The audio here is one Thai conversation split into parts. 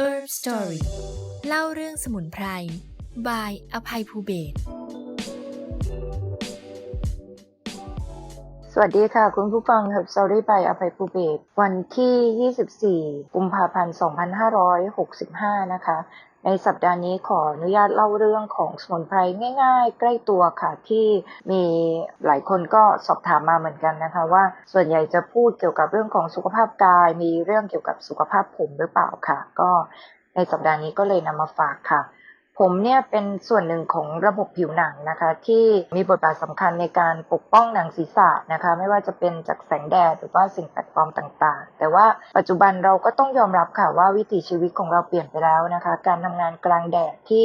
Herb Story เล่าเรื่องสมุนไพรบายอภัยภูเบศ สวัสดีค่ะ คุณผู้ฟัง Herb Story by อภัยภูเบศวันที่ 24 กุมภาพันธ์ 2565 นะคะ ในสัปดาห์นี้ขออนุญาตเล่าเรื่องของสมุนไพรง่าย ๆ ใกล้ตัวค่ะ ที่มีหลายคนก็สอบถามมาเหมือนกันนะคะ ว่าส่วนใหญ่จะพูดเกี่ยวกับเรื่องของสุขภาพกาย มีเรื่องเกี่ยวกับสุขภาพผมหรือเปล่าค่ะ ก็ในสัปดาห์นี้ก็เลยนำมาฝากค่ะ ผมเนี่ยเป็นส่วนหนึ่งของระบบผิวหนังนะคะ ที่มีบทบาทสำคัญในการปกป้องหนังศีรษะนะคะ ไม่ว่าจะเป็นจากแสงแดดหรือว่าสิ่งแปลกปลอมต่างๆ แต่ว่าปัจจุบันเราก็ต้องยอมรับค่ะว่าวิถีชีวิตของเราเปลี่ยนไปแล้วนะคะ การทำงานกลางแดดที่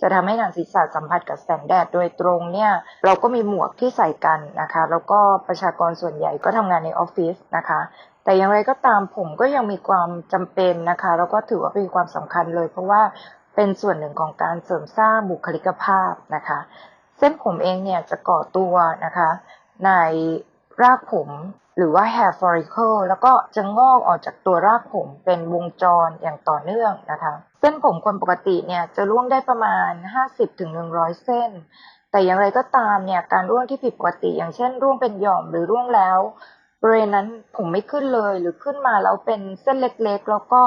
จะทำให้หนังศีรษะสัมผัสกับแสงแดดโดยตรงเนี่ย เราก็มีหมวกที่ใส่กันนะคะ แล้วก็ประชากรส่วนใหญ่ก็ทำงานในออฟฟิศนะคะแต่อย่างไรก็ตามผมก็ยังมีความจำเป็นนะคะ แล้วก็ถือว่าเป็นความสำคัญเลย เพราะว่า เป็นส่วนหนึ่งของการเสริมสร้างบุคลิกภาพนะคะ เส้นผมเองเนี่ยจะก่อตัวนะคะ ในรากผมหรือว่า hair follicle แล้วก็จะงอกออกจากตัวรากผมเป็นวงจรอย่างต่อเนื่องนะคะ เส้นผมคนปกติเนี่ยจะร่วงได้ประมาณ 50-100 เส้น แต่อย่างไรก็ตามเนี่ยการร่วงที่ผิดปกติ อย่างเช่น ร่วงเป็นหย่อมหรือร่วงแล้วบริเวณนั้นผมไม่ขึ้นเลยหรือขึ้นมาแล้วเป็นเส้นเล็กๆ แล้วก็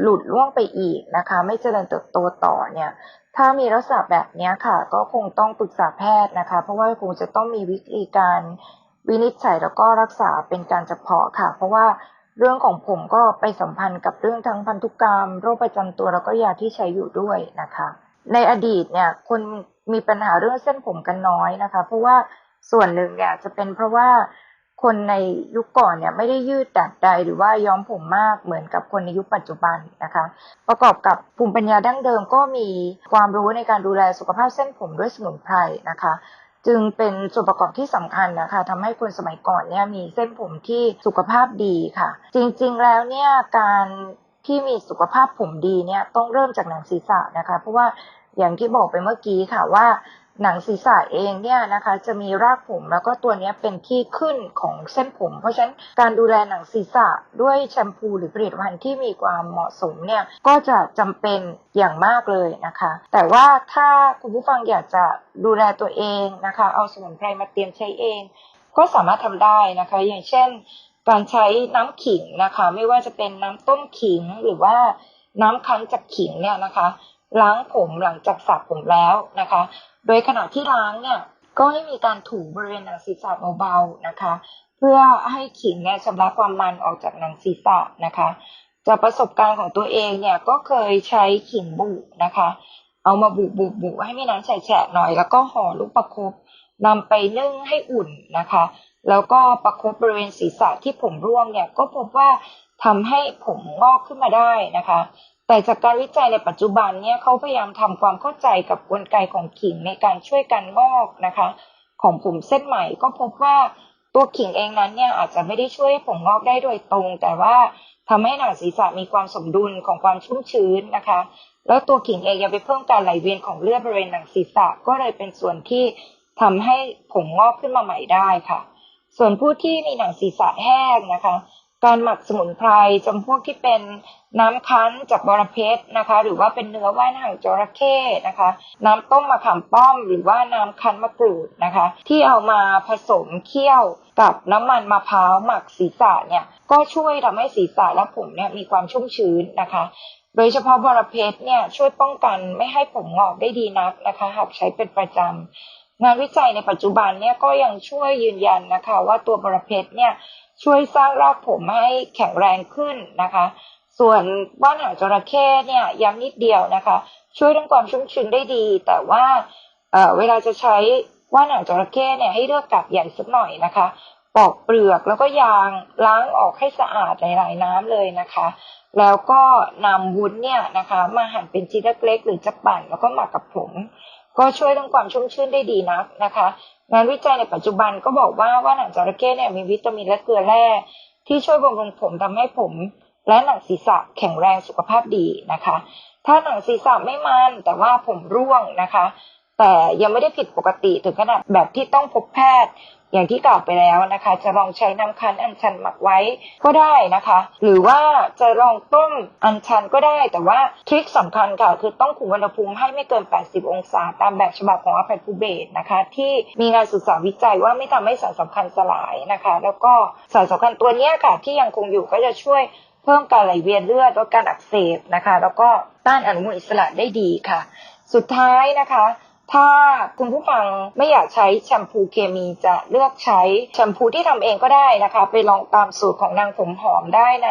หลุดร่วงไปอีกนะคะ ไม่เจริญเติบโตต่อเนี่ย ถ้ามีลักษณะแบบนี้ค่ะ ก็คงต้องปรึกษาแพทย์นะคะ เพราะว่าคงจะต้องมีวิธีการวินิจฉัยแล้วก็รักษาเป็นการเฉพาะค่ะ เพราะว่าเรื่องของผมก็ไปสัมพันธ์กับเรื่องทั้งพันธุกรรม โรคประจำตัวแล้วก็ยาที่ใช้อยู่ด้วยนะคะ ในอดีตเนี่ยคนมีปัญหาเรื่องเส้นผมกันน้อยนะคะ เพราะว่าส่วนหนึ่งเนี่ยจะเป็นเพราะว่า คนในยุคก่อนเนี่ยไม่ได้ยืดดัดใดหรือว่าย้อมผมมากเหมือนกับคนในยุคปัจจุบันนะคะ ประกอบกับภูมิปัญญาดั้งเดิมก็มีความรู้ในการดูแลสุขภาพเส้นผมด้วยสมุนไพรนะคะ จึงเป็นส่วนประกอบที่สำคัญนะคะทำให้คนสมัยก่อนเนี่ยมีเส้นผมที่สุขภาพดีค่ะ จริงๆแล้วเนี่ยการที่มีสุขภาพผมดีเนี่ยต้องเริ่มจากหนังศีรษะนะคะ เพราะว่าอย่างที่บอกไปเมื่อกี้ค่ะว่า หนังศีรษะเองเนี่ยนะคะ จะมีรากผมแล้วก็ตัวนี้เป็นที่ขึ้นของเส้นผม เพราะฉะนั้นการดูแลหนังศีรษะด้วยแชมพูหรือผลิตภัณฑ์ที่มีความเหมาะสมเนี่ยก็จะจำเป็นอย่างมากเลยนะคะ แต่ว่าถ้าคุณผู้ฟังอยากจะดูแลตัวเองนะคะ เอาสมุนไพรมาเตรียมใช้เอง ก็สามารถทำได้นะคะ อย่างเช่น การใช้น้ำขิงนะคะ ไม่ว่าจะเป็นน้ำต้มขิงหรือว่าน้ำคั้นจากขิงเนี่ยนะคะ ล้างผมหลังจากสระผมแล้วนะคะ โดยขณะที่ล้างเนี่ยก็ให้มีการถูบริเวณหนังศีรษะเบาๆนะคะ เพื่อให้ขิงเนี่ยชำระความมันออกจากหนังศีรษะนะคะ จากประสบการณ์ของตัวเองเนี่ยก็เคยใช้ขิงบุนะคะ เอามาบุบุบุให้มีน้ำแฉะหน่อย แล้วก็ห่อลูกประครบนำไปนึ่งให้อุ่นนะคะ แล้วก็ประครบบริเวณศีรษะที่ผมร่วงเนี่ยก็พบว่าทำให้ผมงอกขึ้นมาได้นะคะ แต่จากการวิจัยในปัจจุบันเนี่ยเขาพยายามทำความเข้าใจกับกลไกของขิงในการช่วยกันงอกนะคะ ของผมเส้นใหม่ก็พบว่าตัวขิงเองนั้นเนี่ยอาจจะไม่ได้ช่วยให้ผมงอกได้โดยตรง แต่ว่าทำให้หนังศีรษะมีความสมดุลของความชุ่มชื้นนะคะ แล้วตัวขิงเองยังไปเพิ่มการไหลเวียนของเลือดบริเวณหนังศีรษะก็เลยเป็นส่วนที่ทำให้ผมงอกขึ้นมาใหม่ได้ค่ะ ส่วนผู้ที่มีหนังศีรษะแห้งนะคะ การหมักสมุนไพรจำพวกที่เป็นน้ำคั้นจากบอระเพ็ดนะคะ หรือว่าเป็นเนื้อว่านหางจระเข้นะคะ น้ำต้มมะขามป้อม หรือว่าน้ำคั้นมะกรูดนะคะ ที่เอามาผสมเคี่ยวกับน้ำมันมะพร้าวหมักศีรษะเนี่ยก็ช่วยทำให้ศีรษะและผมเนี่ยมีความชุ่มชื้นนะคะโดยเฉพาะบอระเพ็ดเนี่ยช่วยป้องกันไม่ให้ผมงอกได้ดีนักนะคะหากใช้เป็นประจำงานวิจัยในปัจจุบันเนี่ยก็ยังช่วยยืนยันนะคะ ว่าตัวบอระเพ็ดเนี่ย ช่วยสร้างรากผมให้แข็งแรงขึ้นนะคะ ส่วนว่านหางจระเข้เนี่ยย้ำนิดเดียวนะคะ ช่วยเรื่องความชุ่มชื้นได้ดี แต่ว่าเเวลาจะใช้ว่านหางจระเข้เนี่ยให้เลือกกาบใหญ่สักหน่อยนะคะปอกเปลือกแล้วก็ยางล้างออกให้สะอาดในหลายน้ำเลยนะคะ แล้วก็นำวุ้นเนี่ยนะคะ มาหั่นเป็นชิ้นเล็กๆหรือจะปั่นแล้วก็หมักกับผม ก็ช่วยเรื่องความชุ่มชื้นได้ดีนักนะคะ งานวิจัยในปัจจุบันก็บอกว่าว่าหนังจระเข้เนี่ยมีวิตามินและเกลือแร่ที่ช่วยบำรุงผมทำให้ผมและหนังศีรษะแข็งแรงสุขภาพดีนะคะ ถ้าหนังศีรษะไม่มันแต่ว่าผมร่วงนะคะ แต่ยังไม่ได้ผิดปกติถึงขนาดแบบที่ต้องพบแพทย์ อย่างที่กล่าวไปแล้วนะคะ จะลองใช้น้ำคั้นอัญชันหมักไว้ก็ได้นะคะ หรือว่าจะลองต้มอัญชันก็ได้ แต่ว่าทริคสำคัญค่ะคือต้องคุมอุณหภูมิให้ไม่เกิน 80 องศา ตามแบบฉบับของอภัยภูเบศนะคะ ที่มีงานศึกษาวิจัยว่าไม่ทำให้สารสำคัญสลายนะคะ แล้วก็สารสำคัญตัวนี้ค่ะที่ยังคงอยู่ก็จะช่วยเพิ่มการไหลเวียนเลือดลดการอักเสบนะคะ แล้วก็ต้านอนุมูลอิสระได้ดีค่ะ สุดท้ายนะคะ ถ้าคุณผู้ฟังไม่อยากใช้แชมพูเคมีจะเลือกใช้แชมพูที่ทำเองก็ได้นะคะ ไปลองตามสูตรของนางผมหอมได้ใน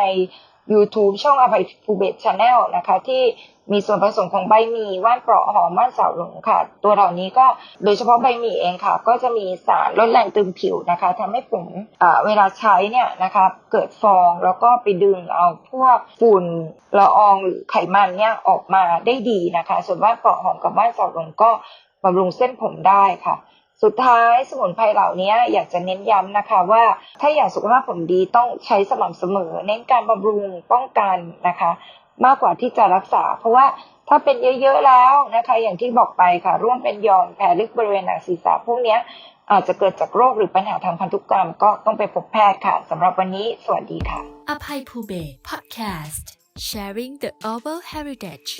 YouTube ช่องอภัยภูเบศชาแนลนะคะ ที่มีส่วนผสมของใบหมี่ว่านเปราะหอมว่านสาวหลงค่ะ ตัวเหล่านี้ก็โดยเฉพาะใบหมี่เองค่ะ ก็จะมีสารลดแรงตึงผิวนะคะทำให้ผมอ่าเวลาใช้เนี่ยนะคะเกิดฟองแล้วก็ไปดึงเอาพวกฝุ่นละอองหรือไขมันเนี่ยออกมาได้ดีนะคะ ส่วนว่านเปราะหอมกับว่านสาวหลงก็ บำรุงเส้นผมได้ค่ะ สุดท้ายสมุนไพรเหล่านี้อยากจะเน้นย้ำนะคะว่าถ้าอยากสุขภาพผมดีต้องใช้สม่ำเสมอ เน้นการบำรุงป้องกันนะคะ มากกว่าที่จะรักษา เพราะว่าถ้าเป็นเยอะๆแล้วนะคะ อย่างที่บอกไปค่ะ ร่วมเป็นยอมแผลลึกบริเวณหนังศีรษะพวกนี้อาจจะเกิดจากโรคหรือปัญหาทางพันธุกรรมก็ต้องไปพบแพทย์ค่ะสำหรับวันนี้สวัสดีค่ะอภัยภูเบศ Podcast Sharing the Oval Heritage